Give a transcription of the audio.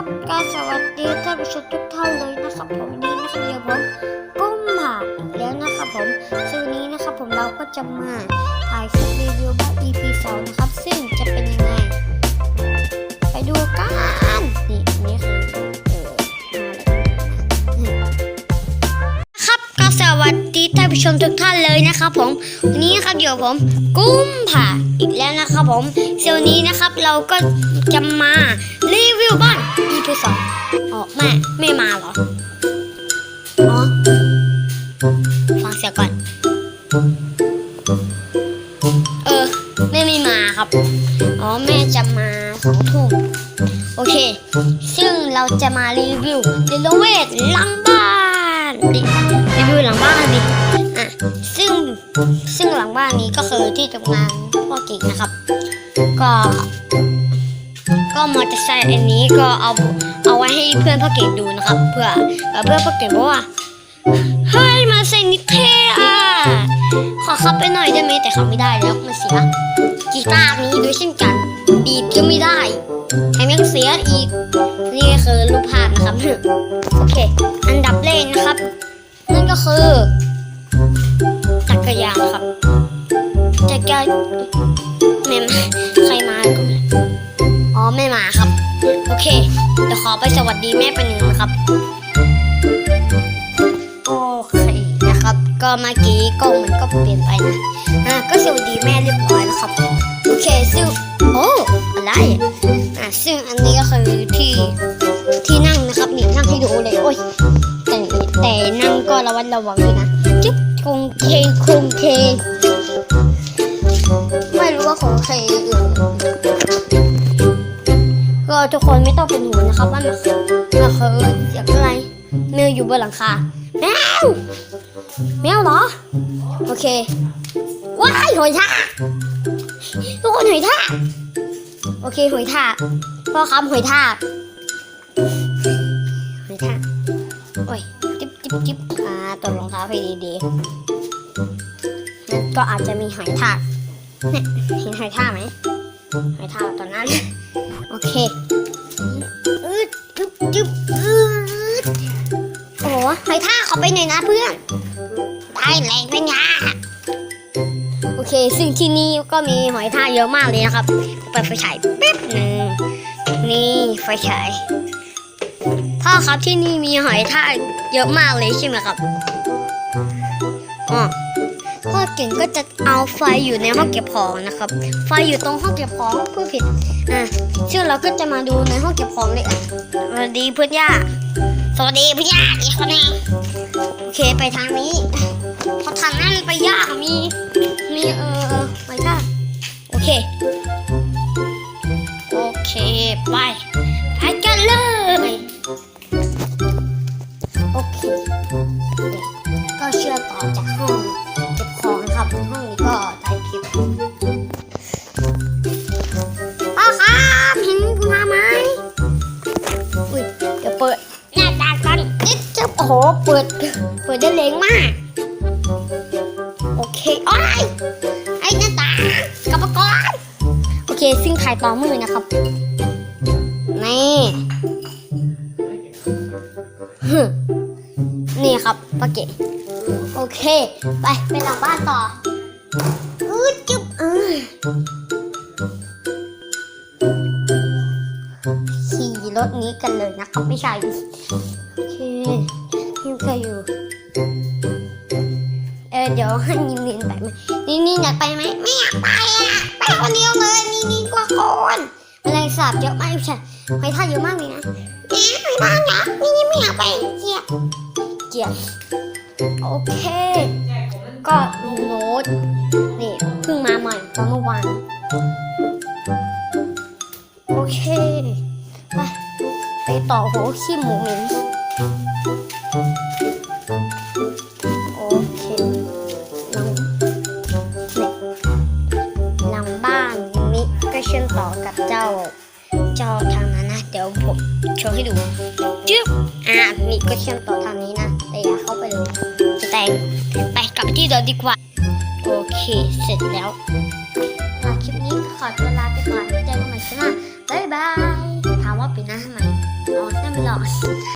ครับก็สวัสดีท่านผู้ชมทุกท่านเลยนะครับผมวันนี้นะครับเดี๋ยวผมปุ้มผ่าอีกแล้วนะครับผมซึ่งวันนี้นะครับผมเราก็จะมาถ่ายคลิปรีวิวบ้าน EP 2นะครับ ซึ่งจะเป็นยังไง ไปดูกันนี่นี่คือเออครับก็สวัสดีท่านผู้ชมทุกท่านเลยนะครับผมวันนี้ครับเดี๋ยวผมกุ้มผ่าอีกแล้วนะครับผมเซลนี้นะครับเราก็จะมา รีวิวบ้าน EP สองอ๋อแม่ไม่มาเหรอ อ๋อ ฟังเสียงก่อน เออ แม่ไม่มาครับ อ๋อ แม่จะมาสองทุ่มโอเค ซึ่งเราจะมารีวิวรีโนเวทหลังบ้านดิรีวิวหลังบ้านดิอะซึ่งซึ่งหลังบ้านนี้ก็คือที่ทำงานพ่อกิ๊กนะครับ ก็ ก็มอเตอร์ไซค์อันนี้ก็เอาเอาไว้ให้เพื่อนพ่อเก่งดูนะครับ เพื่อเพื่อนพ่อเก่งบอกว่าเฮ้ยมาใส่นิเท่อะขอขับไปหน่อยได้ไหมแต่ขับไม่ได้แล้วมันเสียกีตาร์นี้ด้วยเช่นกันดีดก็ไม่ได้แถมยังเสียอีกนี่คือรูปภาพนะครับโอเค อันดับแรกนะครับ นั่นก็คือจักรยานครับจักรยานแม่ใครมาก ไม่อ๋อไม่มาครับ โอเคเดี๋ยวขอไปสวัสดีแม่ปนหนึ่งนะครับ โอเคนะครับ ก็เมื่อกี้กล้องมันก็เปลี่ยนไปนะอะก็สวัสดีแม่เรียบร้อยแล้วครับ โอเคซึ่งโอ้อะไรอะซึ่งอันนี้ก็คือที่ที่นั่งนะครับนี่นั่งให้ดูเลยโอ้ยแต่แต่นั่งก็ระวัดระวังด้วยนะจิ๊บคงเคคงเคไม่รู้ว่าของใครอื่น็ทุกคนไม่ต้องเป็นห่วงนะครับว่ามันคือมันคือเสียงอะไรแมวอยู่บนหลังคาแมวแมวเหรอ โอเค ว้ายหอยทากทุกคนหอยทากโอเคหอยทากพ่อครับหอยทากหอยทากโอ้ยจิ๊บจิ๊บจิ๊บอ่าตกรองเท้าให้ดีๆมันก็อาจจะมีหอยทากเนี่ยเห็นหอยทากไหมหอยทากตอนนั้น โอเคอืดจึ๊บจึ๊บอืดโอ้หอยทากขอไปหน่อยนะเพื่อน ได้เลยเพื่อนยาโอเค ซึ่งที่นี่ก็มีหอยท่าเยอะมากเลยนะครับเปิดไฟฉายแป๊บหนึ่งนี่ไฟฉายพ่อครับที่นี่มีหอยท่าเยอะมากเลยใช่ไหมครับอ๋อ พ่อเก่งก็จะเอาไฟอยู่ในห้องเก็บของนะครับ ไฟอยู่ตรงห้องเก็บของผู้ผิดอะชื่อเราก็จะมาดูในห้องเก็บของเลยอะสวัสดีเพื่อนย่าสวัสดีเพื่อนย่าอีกคนนึงโอเคไปทางนี้เพอทางนั้นไปยากมีมีเออ โอ้โหเปิด เปิดได้เร็งมาก โอเคโอ้ยไอ้หน้าตากลับมาก่อนโอเค ซึ่งถ่ายต่อมือนะครับ นี่ฮึนี่ครับปาเกะโอเค ไปไปหลังบ้านต่ออือจุ๊บอือขี่รถนี้กันเลยนะครับไม่ใช่โอเค เคยอยู่ เออเดี๋ยวให้ยิมนินไปไหมนี่นี่อยากไปไหมไม่อยากไปอะไปคนเดียวเลยนี่นี่กว่าคนแมลงสาบเยอะมากไม่ใช่หอยทากเยอะมากเลยนะเนี่ยหอยทากเหรอนี่นี่ไม่อยากไปเกียเกียโอเค ก็ลงโน้ตนี่เพิ่งมาใหม่ตอนเมื่อวานโอเคไปไปต่อหัวขี้หมูเหม็น เจ้าทางนั้นนะ เดี๋ยวผมโชว์ให้ดูจึ๊บอ่ามีก็เชื่อมต่อทางนี้นะ แต่อย่าเข้าไปเลยแต่ไปกลับที่เดิมดีกว่า โอเค เสร็จแล้วลคลิปนี้ขอตัวลาไปก่อนเจอกันใหม่คลิปหน้าบายบาย ถามว่าปีหน้าทำไมอ๋อไม่หลอก